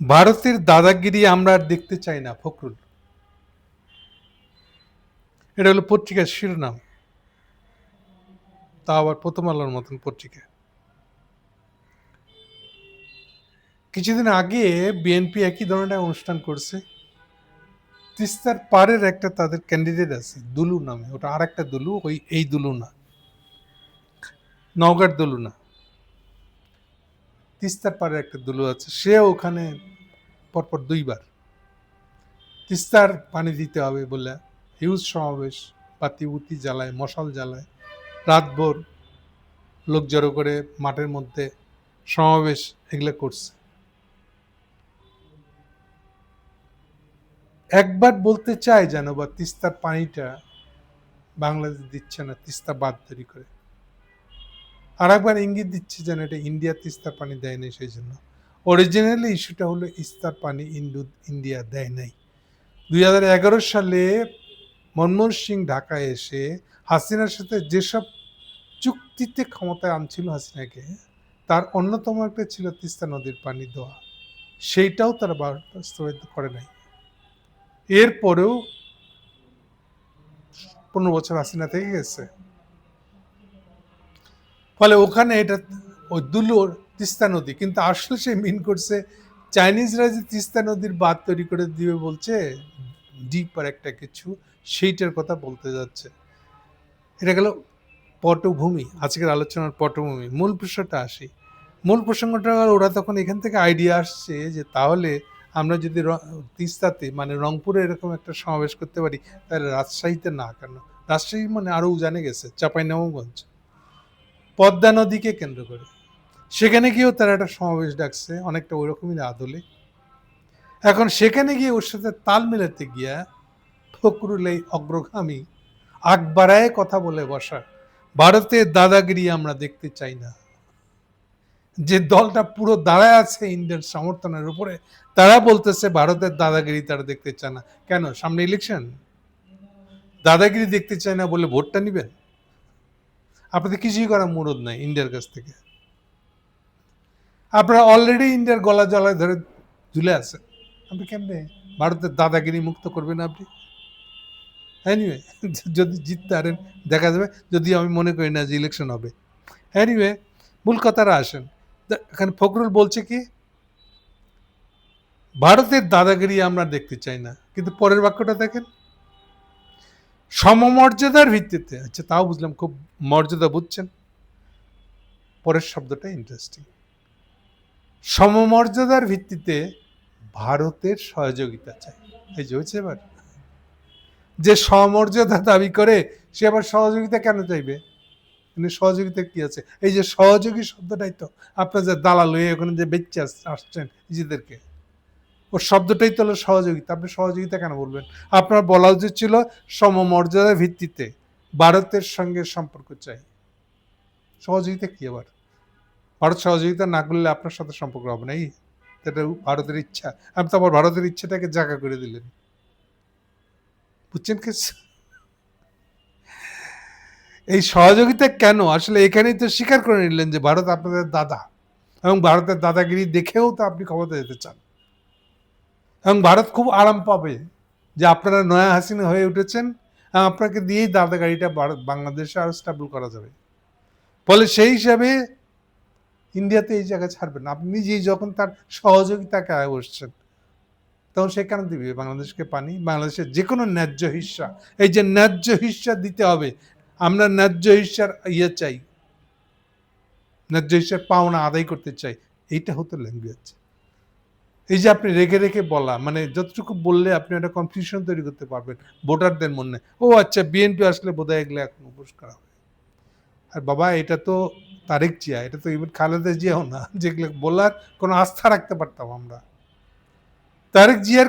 ভারতের দাদাগিরি আমরা আর দেখতে চাই না, ফখরুল। এটা হলো পত্রিকার শিরোনাম। তা আবার প্রথম আলোর মতন পত্রিকা। কিছুদিন আগে বিএনপি একই ধরনের অনুষ্ঠান করছে। তিস্তার পারের একটা তাদের ক্যান্ডিডেট আছে, দুলু নামে। ওটা আর একটা দুলু, ওই এই দুলু না। নওগাঁর দুলু না। তিস্তার পাড়ে একটা দুলু আছে, সে ওখানে পরপর দুইবার। তিস্তার পানি দিতে হবে বলে হিউজ সমাবেশ পাতিবুতি জ্বালায়, মশাল জ্বালায়। রাতভর লোক জড়ো করে মাঠের মধ্যে সমাবেশ এগুলো করছে। একবার বলতে চায় যেন বা তিস্তার পানিটা বাংলাদেশ দিচ্ছে না, তিস্তা বাদ তৈরি করে। আর একবার ইঙ্গিত দিচ্ছে যেন এটা ইন্ডিয়া তিস্তার পানি দেয় নাই সেই জন্য। অরিজিনালি ইস্যুটা হলো ইস্তার পানি ইন্দু, ইন্ডিয়া দেয় নাই। দুই হাজার এগারো সালে মনমোহন সিং ঢাকায় এসে হাসিনার সাথে যেসব চুক্তিতে ক্ষমতায় আনছিল হাসিনাকে, তার অন্যতম একটা ছিল তিস্তা নদীর পানি দেওয়া। সেইটাও তারা বাস্তবায়িত করে নাই। এরপরেও পনেরো বছর হাসিনা থেকে গেছে। ফলে ওখানে এটা ওই দুলোর তিস্তা নদী, কিন্তু আসলে সে মিন করছে চাইনিজরা যে তিস্তা নদীর বাঁধ তৈরি করে দিবে বলছে ডিপ আর একটা কিছু, সেইটার কথা বলতে যাচ্ছে। এটা গেল পটভূমি, আজকের আলোচনার পটভূমি, মূল প্রসঙ্গটা আসি। মূল প্রসঙ্গটা ওরা তখন এখান থেকে আইডিয়া আসছে যে তাহলে আমরা যদি তিস্তাতে মানে রংপুরে এরকম একটা সমাবেশ করতে পারি, তাহলে রাজশাহীতে না কেন? রাজশাহী মানে আরও উজানে গেছে, চাঁপাইনবাবগঞ্জ। পদ্মা নদীকে কেন্দ্র করে। সেখানে গিয়েও তারা একটা সমাবেশ ডাকছে, অনেকটা ওইরকমই আদলে। এখন সেখানে গিয়ে ওর সাথে তাল মেলাতে গিয়া ফকরুল এই অগ্রগামী আকবারায় কথা বলে বসা, ভারতের দাদাগিরি আমরা দেখতে চাই না। যে দলটা পুরো দাঁড়ায় আছে ইন্ডিয়ান সমর্থনের উপরে, তারা বলতেছে, ভারতের দাদাগিরি তারা দেখতে চায় না। কেন? সামনে ইলেকশন দাদাগিরি দেখতে চায় না বলে ভোটটা নিবেন? আপনাদের কিছুই করার মুরদ নাই ইন্ডিয়ার কাছ থেকে। আপনারা অলরেডি ইন্ডিয়ার গলা জলায় ধরে ঝুলে আছে আপনি কেমনে? ভারতের দাদাগিরি মুক্ত করবেন আপনি? এনিওয়ে যদি জিততে পারেন দেখা যাবে। যদি আমি মনে করি না যে ইলেকশন হবে। এনিওয়ে মূল কথাটা আসেন। এখানে ফখরুল বলছে কি, ভারতের দাদাগিরি আমরা দেখতে চাই না। কিন্তু পরের বাক্যটা দেখেন। সমমর্যাদার ভিত্তিতে। আচ্ছা তাও বুঝলাম, খুব মর্যাদা বুঝছেন। পরের শব্দটা ইন্টারেস্টিং সমমর্যাদার ভিত্তিতে ভারতের সহযোগিতা চাই। এই যে হয়েছে এবার যে সমমর্যাদা দাবি করে, সে আবার সহযোগিতা কেন চাইবে? সহযোগিতা কি আছে? এই যে সহযোগী শব্দটাই তো। আপনার যে দালাল হয়ে ওখানে যে বেচে আস- আসছেন নিজেদেরকে। ওর শব্দটাই তো হলো সহযোগিতা। আপনি সহযোগিতা কেন বলবেন? আপনার বলা উচিত ছিল সমমর্যাদার ভিত্তিতে ভারতের সঙ্গে সম্পর্ক চাই। সহযোগিতা কি আবার? ভারত সহযোগিতা না করলে আপনার সাথে সম্পর্ক হবে না, এই এটা ভারতের ইচ্ছা। আপনি তো আবার ভারতের ইচ্ছাটাকে জায়গা করে দিলেন। বুঝছেন কি? এই সহযোগিতা কেন? আসলে এখানেই তো স্বীকার করে নিলেন যে ভারত আপনাদের দাদা এবং ভারতের দাদাগিরি দেখেও তো আপনি ক্ষমতা যেতে চান। এবং ভারত খুব আরাম পাবে যে আপনারা নয়া হাসিনা হয়ে উঠেছেন এবং আপনাকে দিয়েই দাদাগাড়িটা ভারত, বাংলাদেশে আরও স্টেবল করা যাবে। ফলে সেই হিসাবে ইন্ডিয়াতে এই জায়গা ছাড়বেন। আপনি নিজেই যখন তার সহযোগিতাকে বসছেন তখন সে কেন দিবে? বাংলাদেশকে পানি, বাংলাদেশের যে কোনো ন্যায্য হিস্সা এই যে ন্যায্য হিস্সা দিতে হবে, আমরা ন্যায্য হিস্সার ইয়ে চাই, ন্যায্য হিস্সার পাওনা আদায় করতে চাই, এইটা হতো ল্যাঙ্গুয়েজ। এই যে আপনি রেখে রেখে বলা মানে যতটুকু বললে আপনি একটা কনফিউশন তৈরি করতে পারবেন ভোটারদের মনে। ও আচ্ছা বিএনপি আসলে বোধহয় এগুলো এখন উপোস করা হবে আর বাবা, এটা তো তারেক জিয়া, এটা তো ইভেন খালেদা জিয়াও না, যেগুলো বলার কোনো আস্থা রাখতে পারতাম আমরা। তারেক জিয়ার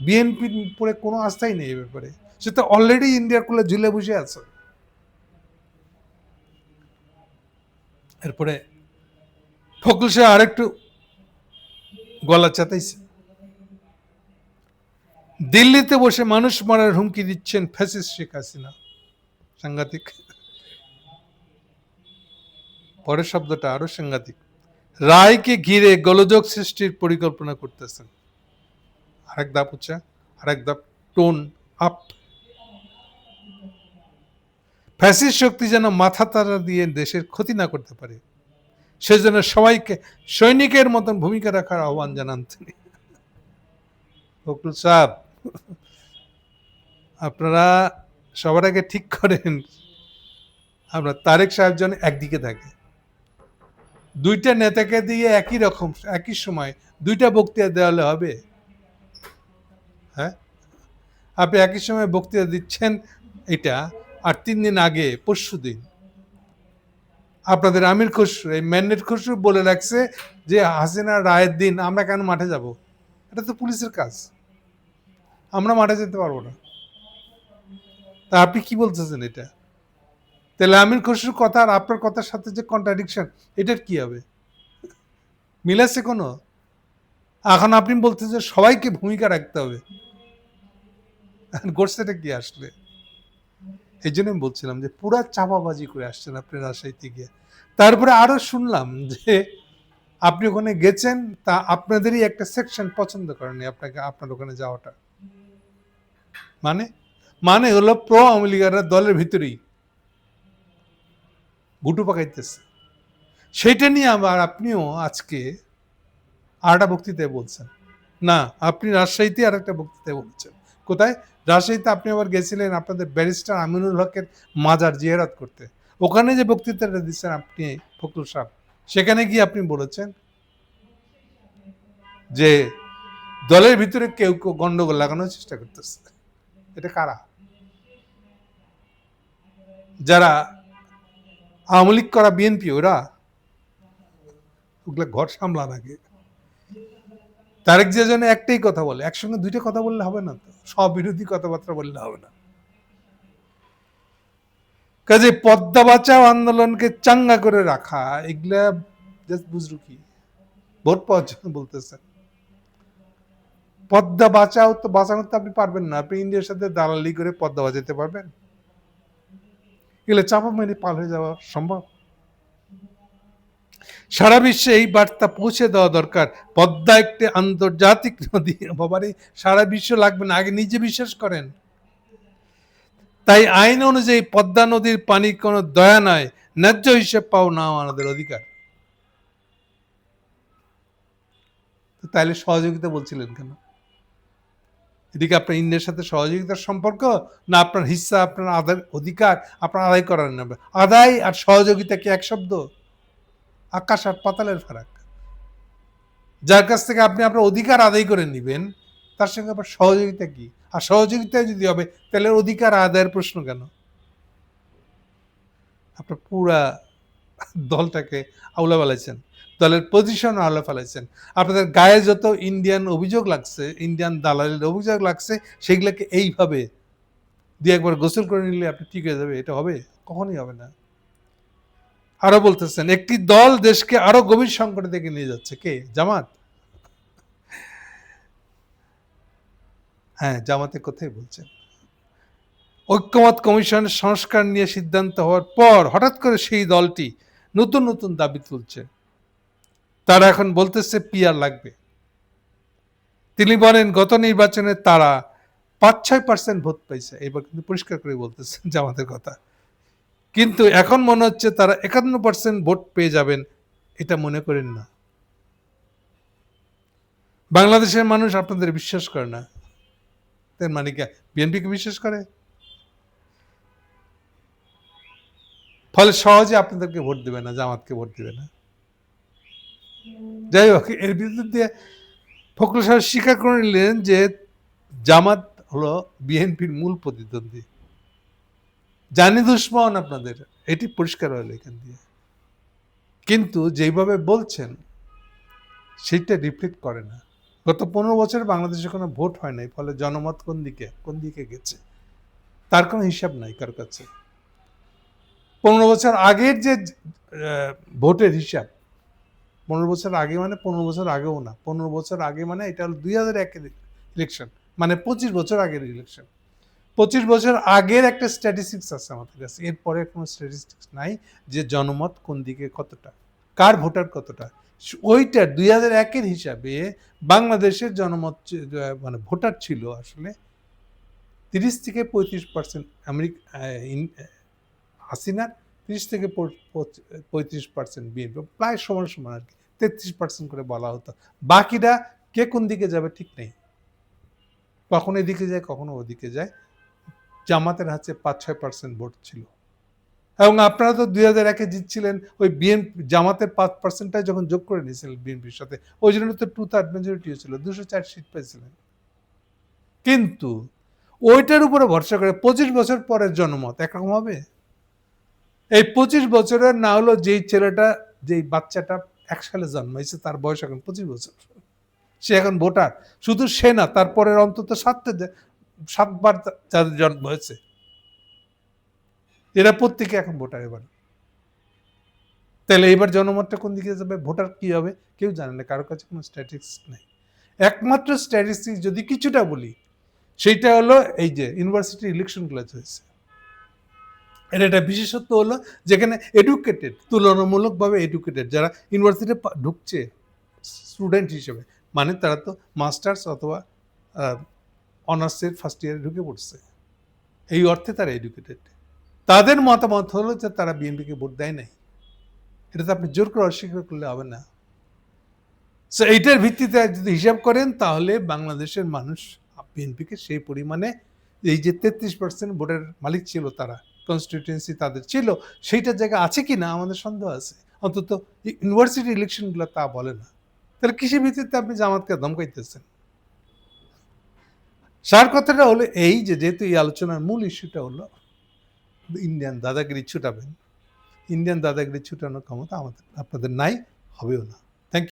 বিএনপির উপরে কোনো আস্থাই নেই এ ব্যাপারে। সে তো অলরেডি ইন্ডিয়ার কোলে ঝুলে বসে আছে। এরপরে ফকুল সাহেব আরেকটু গলা চাতাইছে। দিল্লিতে বসে মানুষ মারার হুমকি দিচ্ছেন ফ্যাসিস্ট শেখ হাসিনা। সাংঘাতিক। পরের শব্দটা আরও সাংঘাতিক। রায়কে ঘিরে গোলযোগ সৃষ্টির পরিকল্পনা করতেছেন। আরেক ধাপ উচ্চা আরেক ধাপ টোন আপ। ফ্যাসিস্ট শক্তি যেন মাথা তারা দিয়ে দেশের ক্ষতি না করতে পারে। সেজন্য সবাইকে সৈনিকের মতন ভূমিকা রাখার আহ্বান জানান তিনি। ফখরুল আপনারা সবার আগে ঠিক করেন আপনার তারেক সাহেব যেন একদিকে থাকে। দুইটা নেতাকে দিয়ে একই রকম, একই সময় দুইটা বক্তৃতা দেওয়ালে হবে? হ্যাঁ? আপনি একই সময় বক্তৃতা দিচ্ছেন এটা আর তিন দিন আগে, পরশু দিন। আপনাদের আমির খসরু এই ম্যান্ডেট খসরু বলে রাখছে যে হাসিনা রায়ের দিন আমরা কেন মাঠে যাব? এটা তো পুলিশের কাজ। আমরা মাঠে যেতে পারব না। তা আপনি কি বলতেছেন এটা? তাহলে আমির খসরুর কথা আর আপনার কথার সাথে যে কন্ট্রাডিকশন এটার কি হবে? মিলাচ্ছে কোনো? এখন আপনি বলতেছেন সবাইকে ভূমিকা রাখতে হবে। গোডসেটা কি আসলে? এই জন্য আমি বলছিলাম যে পুরা চাপাবাজি করে আসছেন আপনি রাজশাহীতে গিয়ে। তারপরে আরও শুনলাম যে আপনি ওখানে গেছেন, তা আপনাদেরই একটা সেকশন পছন্দ করেনি আপনাকে, আপনার ওখানে যাওয়াটা। মানে? মানে হলো প্রো আওয়ামী লীগাররা দলের ভিতরেই গুটু পাকাইতেছে। সেইটা নিয়ে আবার আপনিও আজকে আরেকটা বক্তৃতায় বলছেন। না, আপনি রাজশাহীতে আর একটা বক্তৃতায় বলছেন। কোথায়? রাজশাহীতে আপনি আবার গেছিলেন আপনাদের ব্যারিস্টার আমিনুল হকের মাজার জিয়ারাত করতে। ওখানে যে বক্তৃতাটা দিচ্ছেন আপনি, ফখরুল সাহেব, সেখানে গিয়ে আপনি বলেছেন যে দলের ভিতরে কেউ কেউ গন্ডগোল লাগানোর চেষ্টা করতেছে। এটা কারা? যারা আওয়ামী লীগ করা বিএনপি, ওরা? ওগুলো ঘর সামলান আগে। তারেক যে যেন একটাই কথা বলে, একসঙ্গে দুইটা কথা বললে হবে না তো? সব বিরোধী কথাবার্তা বললে হবে না। কাজে পদ্মা বাঁচাও আন্দোলনকে চাঙ্গা করে রাখা, এগুলা জাস্ট বুঝলু কি ভোট পাওয়ার জন্য বলতেছেন। পদ্মা বাঁচাও তো বাঁচানো তো আপনি পারবেন না। আপনি ইন্ডিয়ার সাথে দালালি করে পদ্মা বাঁচাতে পারবেন? এগুলো চাপা মেরে পার হয়ে যাওয়া সম্ভব? সারা বিশ্বে এই বার্তা পৌঁছে দেওয়া দরকার। পদ্মা একটি আন্তর্জাতিক নদী, বাবারে, সারা বিশ্ব লাগবে না, আগে নিজে বিশ্বাস করেন। তাই আইন অনুযায়ী পদ্মা নদীর পানি কোনো দয়া নয় ন্যায্য হিসেব পাও না আমাদের অধিকার। তো তাইলে সহযোগিতা বলছিলেন কেন? এদিকে আপনার ইন্ডিয়ার সাথে সহযোগিতার সম্পর্ক না আপনার হিস্সা আপনার আদায় অধিকার, আপনার আদায় করার নেবে আদায় আর সহযোগিতা কি এক শব্দ? আকাশ আর পাতালের ফারাক। যার কাছ থেকে আপনি আপনার অধিকার আদায় করে নেবেন, তার সঙ্গে আবার সহযোগিতা কি? আর সহযোগিতা যদি হবে, তাহলে অধিকার আদায়ের প্রশ্ন কেন? আপনার পুরা দলটাকে আউলা ফেলাইছেন দলের পজিশন আউলা ফেলাইছেন। আপনাদের গায়ে যত ইন্ডিয়ান অভিযোগ লাগছে ইন্ডিয়ান দালালের অভিযোগ লাগছে, সেগুলোকে এইভাবে দিয়ে একবার গোসল করে নিলে আপনি ঠিক হয়ে যাবে, এটা হবে? কখনই হবে না। আরও বলতেছেন, একটি দল দেশকে আরও গভীর সংকটে থেকে নিয়ে যাচ্ছে। কে? জামাত? হ্যাঁ জামাতের কোথায় বলছেন। ঐক্যমত কমিশনের সংস্কার নিয়ে সিদ্ধান্ত হওয়ার পর হঠাৎ করে সেই দলটি নতুন নতুন দাবি তুলছে। তারা এখন বলতেছে পিয়ার লাগবে। তিনি বলেন, গত নির্বাচনে তারা পাঁচ ছয় পার্সেন্ট ভোট পাইছে। এবার কিন্তু পরিষ্কার করে বলতেছেন জামাতের কথা। কিন্তু এখন মনে হচ্ছে তারা একান্ন পার্সেন্ট ভোট পেয়ে যাবেন, এটা মনে করেন না। বাংলাদেশের মানুষ আপনাদের বিশ্বাস করে না। তার মানে কি? বিএনপিকে বিশ্বাস করে? ফলে সহজে আপনাদেরকে ভোট দেবে না, জামাতকে ভোট দেবে না। যাই হোক, এর বিরুদ্ধে ফখরুল সাহেব স্বীকার করে নিলেন যে জামাত হলো বিএনপির মূল প্রতিদ্বন্দ্বী। জানি দুশ্মন আপনাদের, এটি পরিষ্কার হলো এখান দিয়ে। কিন্তু যেভাবে বলছেন, সেইটা রিফ্লেক্ট করে না। গত পনেরো বছর বাংলাদেশে কোনো ভোট হয় নাই, ফলে জনমত কোন দিকে কোন দিকে গেছে? তার কোনো হিসাব নাই কার কাছে। পনেরো বছর আগের যে ভোটের হিসাব, পনেরো বছর আগে মানে পনেরো বছর আগেও না। পনেরো বছর আগে মানে এটা হলো দুই হাজার একের ইলেকশন মানে পঁচিশ বছর আগের ইলেকশন পঁচিশ বছর আগের একটা স্ট্যাটিস্টিক্স আছে আমাদের কাছে। এরপরে কোনো স্ট্যাটিস্টিক্স নাই যে জনমত কোন দিকে কতটা, কার ভোটার কতটা। ওইটার দুই হাজার একের হিসাবে বাংলাদেশের জনমত মানে ভোটার ছিল আসলে তিরিশ থেকে পঁয়ত্রিশ পার্সেন্ট আমেরিকা হাসিনার তিরিশ থেকে পঁয়ত্রিশ পার্সেন্ট বিএনপি, প্রায় সমান সমান আর কি, তেত্রিশ পার্সেন্ট করে বলা হতো। বাকিরা কে কোন দিকে যাবে ঠিক নেই। কখনো এদিকে যায়, কখনো ওদিকে যায়। জামাতের হাতে পাঁচ, ছয় পার্সেন্ট ভোট ছিল। এবং আপনারা তো দুই হাজার একে জিতছিলেন, ওই বিএনপি, জামাতের পাঁচ পার্সেন্টটা যখন যোগ করে নিয়েছিলেন বিএনপির সাথে, ওই জন্য তো টু থার্ড মেজরিটি হয়েছিল, দুশো চার সিট পেয়েছিলেন। কিন্তু ওইটার উপরে ভরসা করে পঁচিশ বছর পরের জনমত একরকম হবে? এই পঁচিশ বছরের না হলো যেই ছেলেটা, যেই বাচ্চাটা এক সালে জন্মাইছে, তার বয়স এখন পঁচিশ বছর। সে এখন ভোটার। শুধু সে না, তারপরের অন্তত সাতটা সাতবার যাদের জন্ম হয়েছে। এরা প্রত্যেকে এখন ভোটার এবার। তাহলে এবার জনমতটা কোন দিকে যাবে? ভোটার কি হবে? কেউ জানে না, কারও কাছে কোনো স্ট্যাটিস্টিক্স নেই। একমাত্র স্ট্যাটিস্টিক্স যদি কিছুটা বলি, সেইটা হলো এই যে ইউনিভার্সিটি ইলেকশনগুলো হয়েছে। এর একটা বিশেষত্ব হলো যেখানে এডুকেটেড তুলনামূলকভাবে এডুকেটেড যারা ইউনিভার্সিটি ঢুকছে স্টুডেন্ট হিসেবে মানে তারা তো মাস্টার্স অথবা অনার্সের ফার্স্ট ইয়ারে ঢুকে পড়ছে। এই অর্থে তারা এডুকেটেড তাদের মতামত হলো যে তারা বিএনপিকে ভোট দেয় নাই। এটা তো আপনি জোর করে অস্বীকার করলে হবে না। সো এইটার ভিত্তিতে যদি হিসাব করেন, তাহলে বাংলাদেশের মানুষ বিএনপিকে সেই পরিমাণে এই যে তেত্রিশ পার্সেন্ট ভোটের মালিক ছিল তারা কনস্টিটিউয়েন্সি তাদের ছিল, সেইটার জায়গা আছে কি না আমাদের সন্দেহ আছে। অন্তত ইউনিভার্সিটি ইলেকশনগুলো তা বলে না। তাহলে কৃষি ভিত্তিতে আপনি জামাতকে ধমকাইতেছেন? সার কথাটা হলো এই যে, যেহেতু এই আলোচনার মূল ইস্যুটা হলো ইন্ডিয়ান দাদাগিরি ছুটাবেন। ইন্ডিয়ান দাদাগিরি ছুটানোর ক্ষমতা আমাদের, আপনাদের নাই, হবেও না।